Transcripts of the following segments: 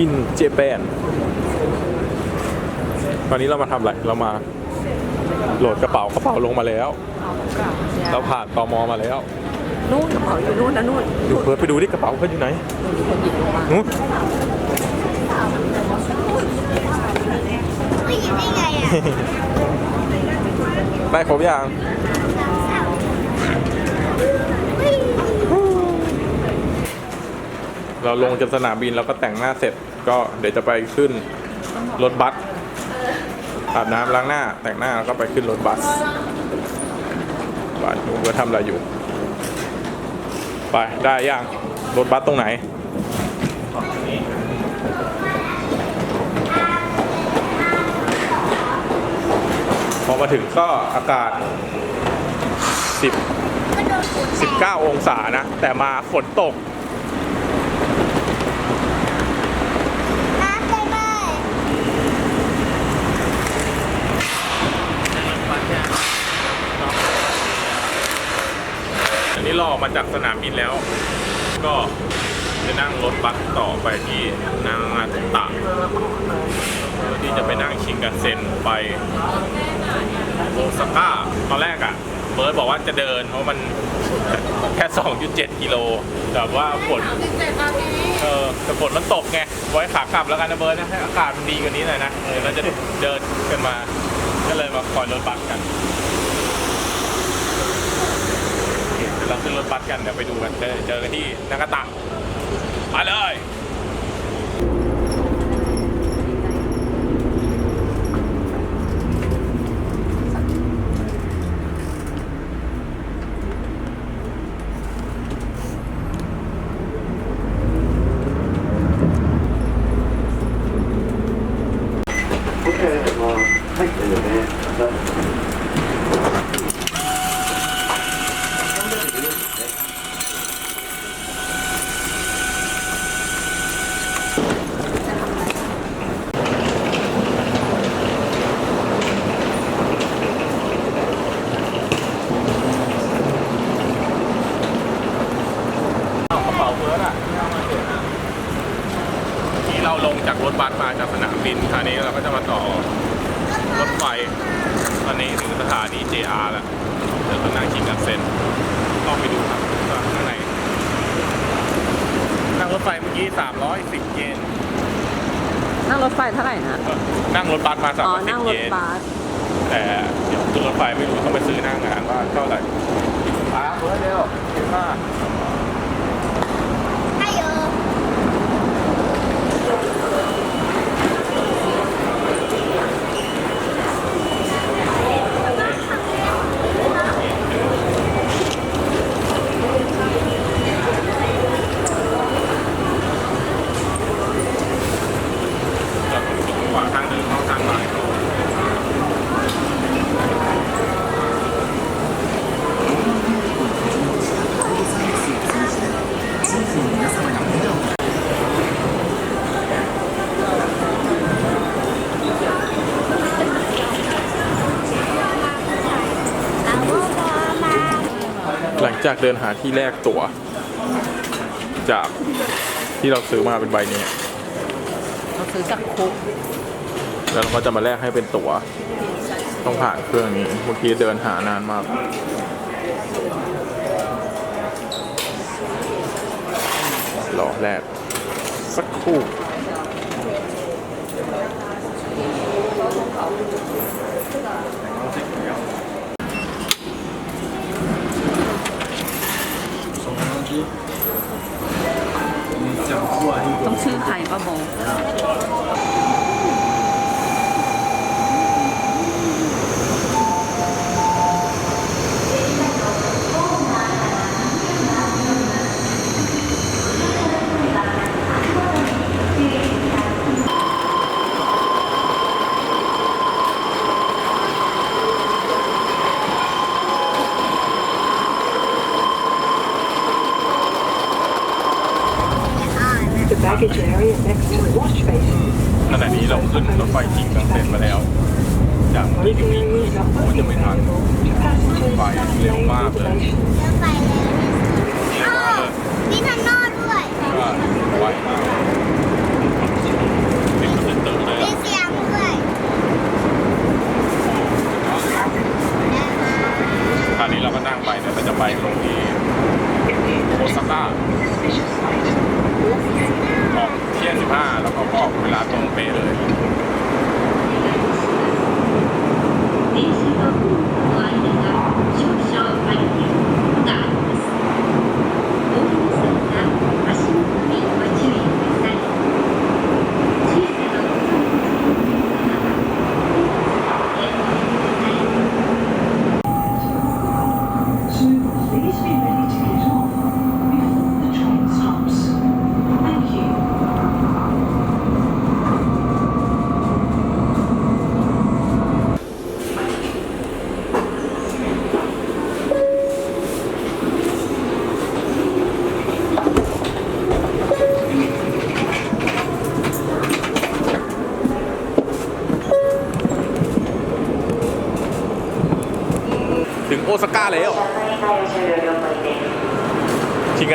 Good morning in Japan ตอนนี้เรามาทำอะไร เรามาโหลดกระเป๋ากระเป๋าลงมาแล้ว เราผ่านตมมาแล้ว นู่นกระเป๋าอยู่นู่นนะนู่นดูเพิร์ดไปดูดิกระเป๋าเขาอยู่ไหนมีคนหยิบลงมานู้นไม่หยิบได้ไงอะได้ครบยังเราลงจากสนามบินเราก็แต่งหน้าเสร็จ ก็เดี๋ยวจะไปขึ้นรถบัสอาบน้ำล้างหน้าแต่งหน้าแล้วก็ไปขึ้นรถบัสบัสหนูก็ทำอะไรอยู่ ไปได้ยังรถบัสตรงไหนพอมาถึงก็อากาศ 10ก็โดนขุดแตก19 องศานะ แต่มาฝนตก น้ำเลยไหม อกมาจากสนามบินแล้ว ก็จะนั่งรถบัสต่อไปที่นางาตะเพื่อที่จะไปนั่งชิงกันเซ็นไปโอซาก้าตอนแรกอะ่ะเบิร์ดบอกว่าจะเดินเพราะมันแค่ 2.7 กิโล แต่ว่าฝนเออแต่ฝนมันตกไง ไว้ขากลับแล้วกันนะเบิร์ดนะให้อากาศมันดีกว่านี้หน่อยนะเออเราจะเดินกันมา ก็เลยมาคอยรถบัสกัน เดี๋ยวเรา ขึ้นรถบัสกันเดี๋ยวไปดูกันเจอเจอกันที่นากาตะมาเลย อนนี้ถึงสถานี JR แล้ว เดี๋ยวเรานั่งชิงกันเซ็นต้องไปดูครับว่าข้างใน นั่งรถไฟเมื่อกี้ 310 เยน นั่งรถไฟเท่าไหร่นะก็นั่งรถบัสมาอ๋อ นั่ง310รเยถน บัสแต่เดี๋ยวขึ้นรถไฟไม่รู้ต้องไปซื้อหน้างานว่าเท่าไหร่มาเบิร์ดเร็วเห็นมาก ให้เยอะ เราต้องดูว่าทางเดินเข้าทางไหน เอาว่าพอมา หลัง จากเดินหาที่แรกตั๋ว จากที่เราซื้อมาเป็นใบนี้ เราซื้อจากคุกแล้วเราก็จะมาแลกให้เป็นตั๋ว ต้องผ่านเครื่องนี้เมื่อกี้เดินหานานมากรอแรกสักครู่ ต้องชื่อใครป้าโบ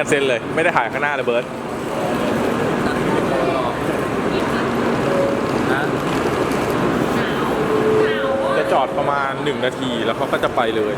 เซ็นเลยไม่ได้ถ่ายข้างหน้าเลยเบิร์ตจะจอดประมาณ 1 นาทีแล้วเขาก็จะไปเลย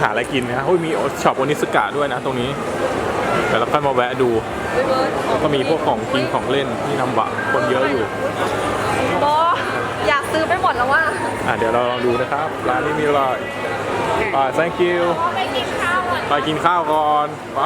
หาอะไรกินนะโอ้ยมีช็อปโอนิสกะด้วยนะตรงนี้แต่เราค่อยมาแวะดูเฮ้ยเบิร์ดแล้วก็มีพวกของกินของเล่นที่นำบะคนเยอะอยู่โบอยากซื้อไปหมดแล้วว่าอะเดี๋ยวเราลองดูนะครับร้านนี้มีอะไรไป thank you ไปกินข้าวก่อนไปกินข้าวก่อนไป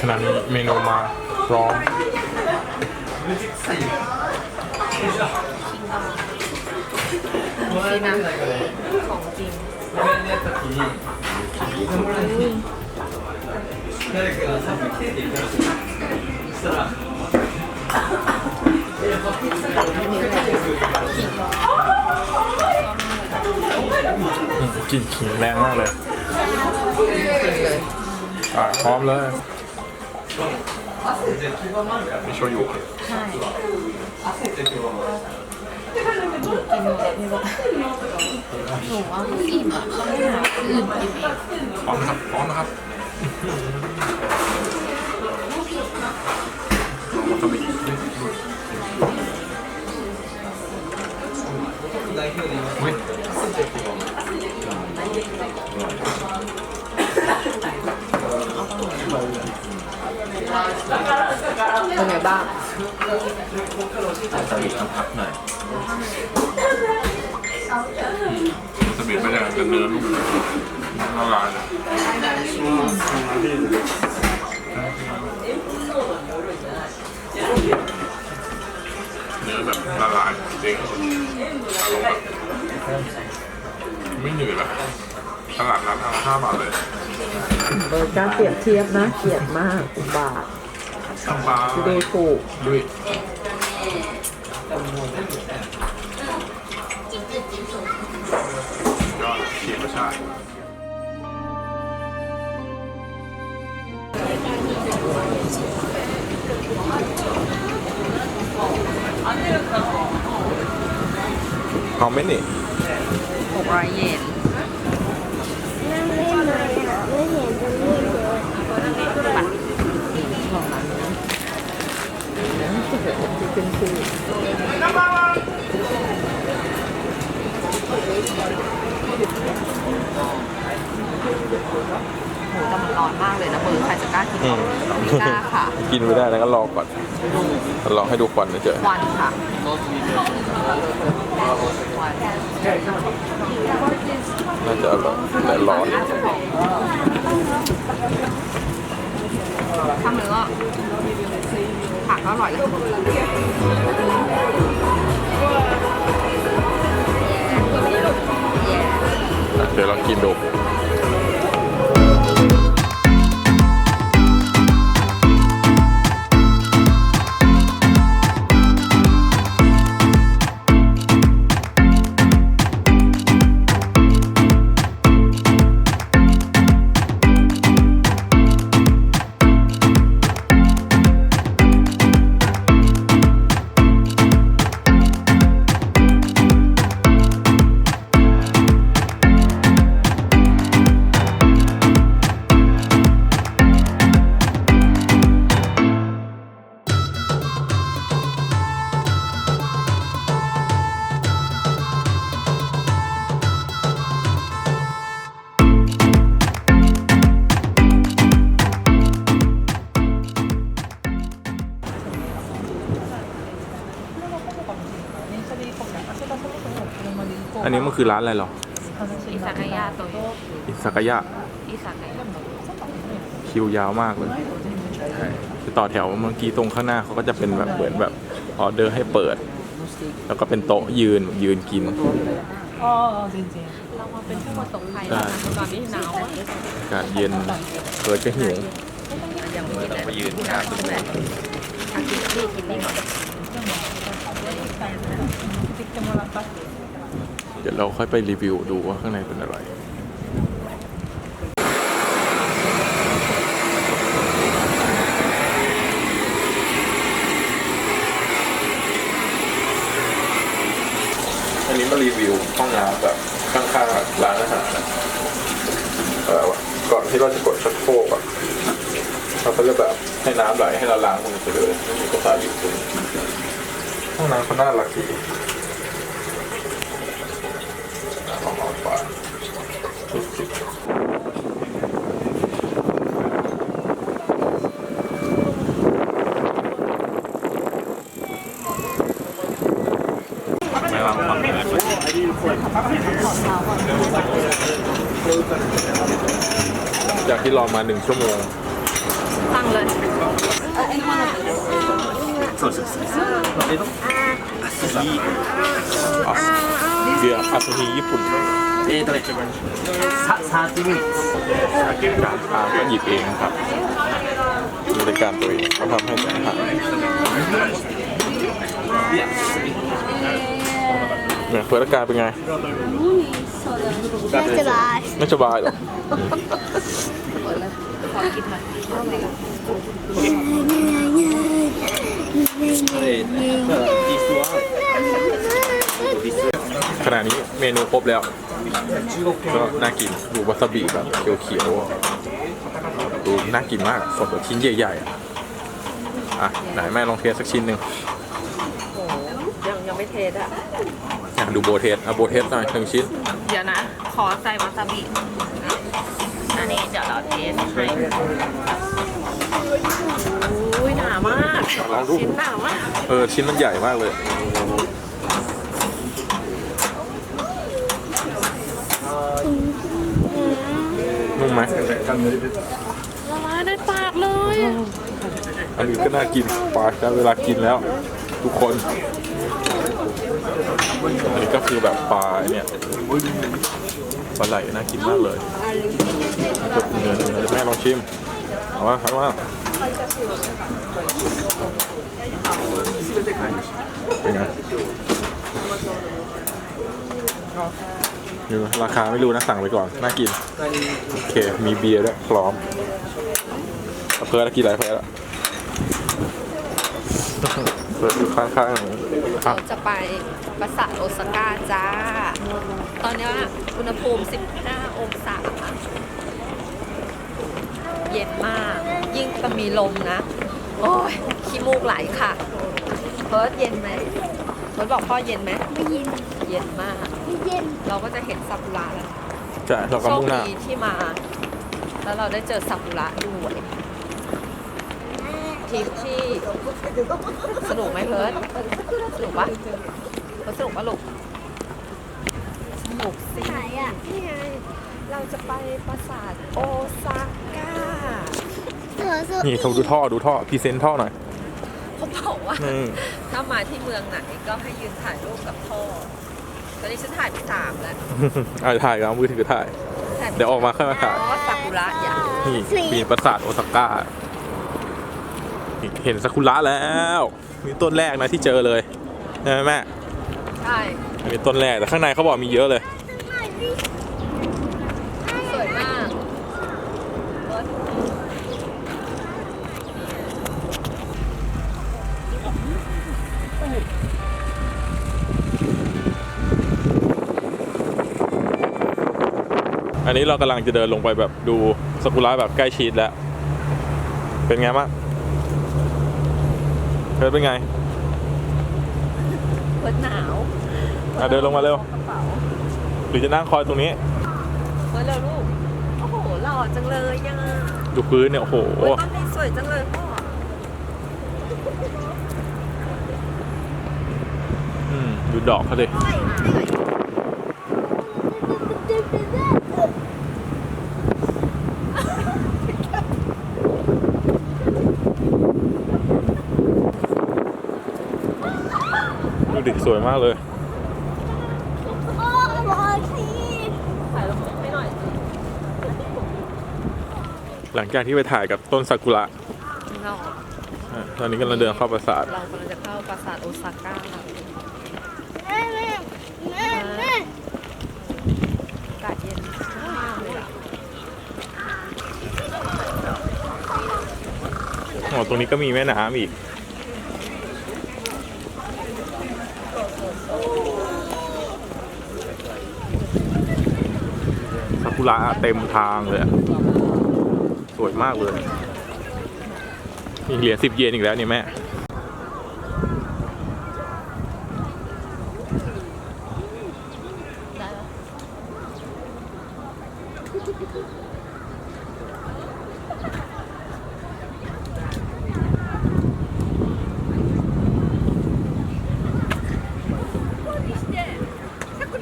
ขนาดนี้เมนูมาพร้อมสินะของจริงอืม กลิ่นขิงแรงมากเลยอะพร้อมเลยมีโชยุใช่หนูว่ามันอิ่มอะต้องไปหาอื่นกินเองพร้อมนะครับพร้อมนะครับวาซาบิอุ๊ เป็นไงบ้างวาซาบิต้องพักหน่อยสบิดไม่ได้กันเนื้อนุ่มละลายเลยเนื้อแบบละลายจริงอารมณ์แบบไม่เหนื่อยแบบตลาดนัดทำห้าบาทเลยเออการเปรียบเทียบนะเกลียดมากอุบาท ทำปลาดูถูกด้วยยอดเขียนรสชาติ How many? 600เยนนั่งเล่นเลยอะไม่เห็นจะไม่เยอะ ที่ เป็นคือโหแต่มันร้อนมากเลยนะเบอร์ใครจะกล้ากินอืม ไม่กล้าค่ะกินไม่ได้แล้วก็รอก่อนลองให้ดูควันเฉยควันค่ะควันน่าจะอร่อยแต่ร้อนน่าจะหอมถ้าเนื้อผักก็ อร่อยเลยเดี๋ยวลองกินดู คือร้านอะไรหรออิซากายะโตโยอิซากายะอิซากายะคิวยาวมากเลยใช่คือต่อแถวเมื่อกี้ตรงข้างหน้าเขาก็จะเป็นแบบเหมือนแบบออเดอร์ให้เปิด แล้วก็เป็นโต๊ะยืนยืนกินอ๋อจริงเรามาเป็นผู้ประสบภัยแล้วนะตอนนี้หนาวอะอากาศเย็นเปิดก็หิวยังไม่กินต้องไปยืนหนาวใช่ไหมอะกินนี่กินนี่ก่อนๆ เดี๋ยวเราค่อยไปรีวิวดูว่าข้างในเป็นอะไรอันนี้มารีวิวห้องน้ำแบบข้างๆร้านอาหารเก่อนที่เราจะกดชักโครกอะเราก็จะแบบให้น้ำไหลให้เราล้างมือไปเลยไม่มีภาษาอยู่ตรงนี้ห้องน้ำเขาน่ารักดี น้ำหอมกว่าสุด ๆไม่รับความเป็น จากที่รอมาหนึ่งชั่วโมง สั่งเลย เบียร์อาซาฮีญี่ปุ่น えーとね、さ30ミニッツ。 การทานก็หยิบเองนะครับบริการตัวเองเขาทำให้แต่อาหาร เนี่ยเฟิร์สอาการเป็นไง น่าจะร้ายไม่สบายหรอขณะนี้เมนูครบแล้ว ก็น่ากิน ดูวาซาบิแบบเขียวๆดูน่ากินมากสดแบบชิ้นใหญ่ๆอะอะไหนแม่ลองเทสสักชิ้นหนึ่งยังยังไม่เทสอะ อยากดูโบเทสเอาโบเทสหน่อยหนึ่งชิ้นเดี๋ยวนะ ขอใส่วาซาบิ อันนี้เดี๋ยวเราเทสให้อุ้ยหนามาก ลองดูชิ้นหนามาก เออชิ้นมันใหญ่มากเลย นุ่มไหมละลายในปากเลย อันนี้ก็น่ากินปลาจะเวลากินแล้ว ทุกคน อันนี้ก็คือแบบปลาเนี่ยปลาไหลน่ากินมากเลยเนื้อเนื้อแม่ลองชิมเอาว่าครับว่าเป็นไงดูราคาไม่รู้นะสั่งไปก่อน น่ากิน โอเค มีเบียร์ด้วยพร้อมเอาเพื่อนกินอะไรเพื่อนละ เพื่อนอยู่ข้างๆนี้อะเราจะไปปราสาทโอซาก้าจ้า ตอนนี้อุณหภูมิ 15 องศา เย็นมาก ยิ่งจะมีลมนะ โอ้ยขี้มูกไหลค่ะ เพิร์ดเย็นไหมเพิร์ดบอกพ่อเย็นไหม ไม่ยินเย็นมาก ไม่เย็นเราก็จะเห็นซากุระแล้วใช่เราก็โชคมุ่งหน้า ดีที่มา แล้วเราได้เจอซากุระด้วยท ริปที่สนุกไหมเพิร์ดสนุกปะเพิร์ดสนุกปะลูกสนุกสิไหนอะนี่ไง เราจะไปปราสาทโอซาก้าเสือเสือนี่เขาดูท่อดูท่อพรีเซนต์ท่อหน่อยเขาบอกว่าอืมถ้ามาที่เมืองไหนก็ให้ยืนถ่ายรูปกับพ่อตอนนี้ฉันถ่ายไปสามแล้วเอาถ่ายกับเอามือถือถ่ายถ่ายไปเดี๋ยวออกมาค่อยมาถ่ายอ๋อซากุระอย่างนี่มีปราสาทโอซาก้า เห็นซากุระแล้วนี่ต้นแรกนะที่เจอเลยใช่ไหมแม่ใช่อันนี้ต้นแรกแต่ข้างในเขาบอกมีเยอะเลย สวยมากอันนี้เรากำลังจะเดินลงไปแบบดูซากุระแบบใกล้ชิดแล้ว เป็นไงบ้าง เพิร์ดเป็นไงเพิร์ดหนาวอะเดินลงมาเร็ว กระเป๋าหรือจะนั่งคอยตรงนี้เพิร์ดเร็วลูก โอ้โห หล่อจังเลยยังดูพื้นเนี่ย โอ้โห โอ้ยต้นนี้สวยจังเลยพ่อ อืมดูดอกเขาดิดูดิ สวยมากเลยโอ้บอลทีถ่ายลงให้หน่อย หลังจากที่ไปถ่ายกับต้นซากุระเราอะตอนนี้กำลังเดินเข้าปราสาทเรากำลังจะเข้าปราสาทโอซาก้าแม่แม่แม่แม่อากาศเย็นมากเลยอะอ๋อตรงนี้ก็มีแม่น้ำอีก ซากุ ระเต็มทางเลยสวยมากเลยมีเหรียญสิบเยนอีกแล้วนี่แม่ ได้ปะ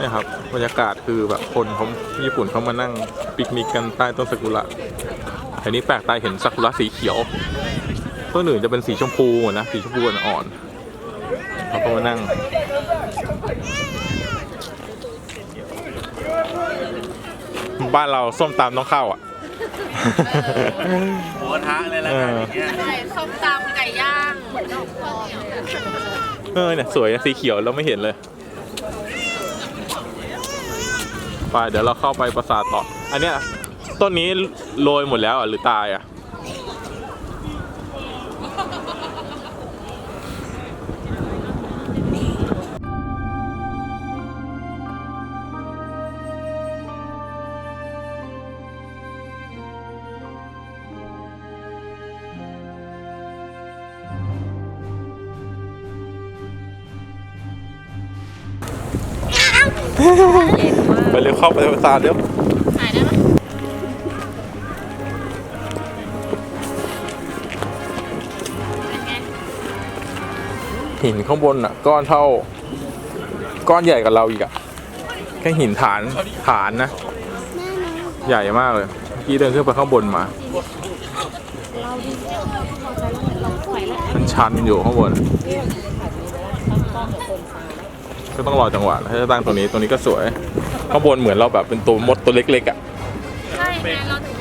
นี่ครั บบรรยากาศคือแบบคนเขาญี่ปุ่นเขามานั่งปิกนิกกันใต้ต้นซากุระอันนี้แปลกตาเห็นซากุระสีเขียวต้นอื่นจะเป็นสีชมพูนะสีชมพูอ่อนๆเขาก็มานั่งบ้านเราส้มตำต้องเข้าอะหมูกระทะเลยแล้วกันอย่างเงี้ยไก่ส้มตำไก่ย่างเออเนี่ยสวยนะสีเขียวเราไม่เห็นเลย ไปเดี๋ยวเราเข้าไปปราสาทต่อ อันเนี้ยต้นนี้โรยหมดแล้วอะหรือตายอะ เร็วเข้าไปในปราสาทเร็วถ่ายได้ไหมหินข้างบนอะ ก้อนเท่า ก้อนใหญ่กับเราอีกอะ แค่หินฐานฐานนะ ใหญ่มากเลยเมื่อกี้เดินขึ้นไปข้างบนมามันชันอยู่ข้างบนก็ต้องรอจังหวะถ้าจะตั้งตรงนี้ตรงนี้ก็สวย ข้างบนเหมือนเราแบบเป็นตัวมดตัวเล็กๆอะ ใช่ไงเราถึง